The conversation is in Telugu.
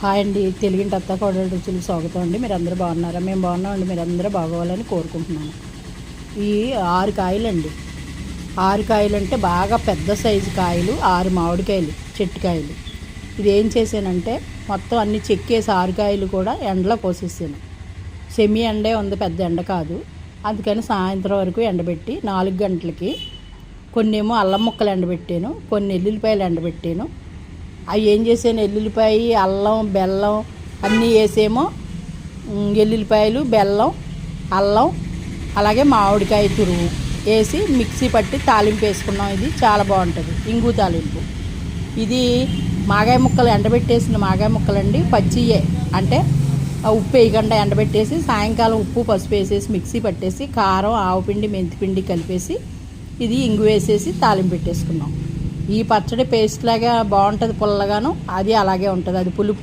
హాయ్ అండి. తెలుగింటి అత్త కోడలు రుచులు స్వాగతం అండి. మీరు అందరూ బాగున్నారా? మేము బాగున్నామండి. మీరు అందరూ బాగోవాలని కోరుకుంటున్నాను. ఈ ఆరు కాయలండి. ఆరు కాయలు అంటే బాగా పెద్ద సైజు కాయలు ఆరు మామిడికాయలు చెట్టు కాయలు. ఇది ఏం చేశానంటే మొత్తం అన్ని చెక్కేసి ఆరు కాయలు కూడా ఎండలో పోసేసాను. సెమీ ఎండే ఉంది పెద్ద ఎండ కాదు. అందుకని సాయంత్రం వరకు ఎండబెట్టి నాలుగు గంటలకి కొన్ని ఏమో అల్లం ముక్కలు ఎండబెట్టాను కొన్ని ఎల్లుల్లిపాయలు ఎండబెట్టాను అవి ఏం చేసాను? ఎల్లుల్లిపాయ అల్లం బెల్లం అన్నీ వేసేమో. ఎల్లుల్లిపాయలు బెల్లం అల్లం అలాగే మామిడికాయ తురువు వేసి మిక్సీ పట్టి తాలింపు వేసుకున్నాం. ఇది చాలా బాగుంటుంది. ఇంగు తాలింపు. ఇది మాగాయ ముక్కలు ఎండబెట్టేసిన మాగాయ ముక్కలండి. పచ్చియే. అంటే ఆ ఉప్పు వేయకుండా ఎండబెట్టేసి సాయంకాలం ఉప్పు పసుపు వేసేసి మిక్సీ పట్టేసి కారం ఆవుపిండి మెంతిపిండి కలిపేసి ఇది ఇంగు వేసేసి తాలింపు పెట్టేసుకున్నాం. ఈ పచ్చడి పేస్ట్ లాగా బాగుంటుంది పుల్లగాను అది అలాగే ఉంటుంది. అది పులుపు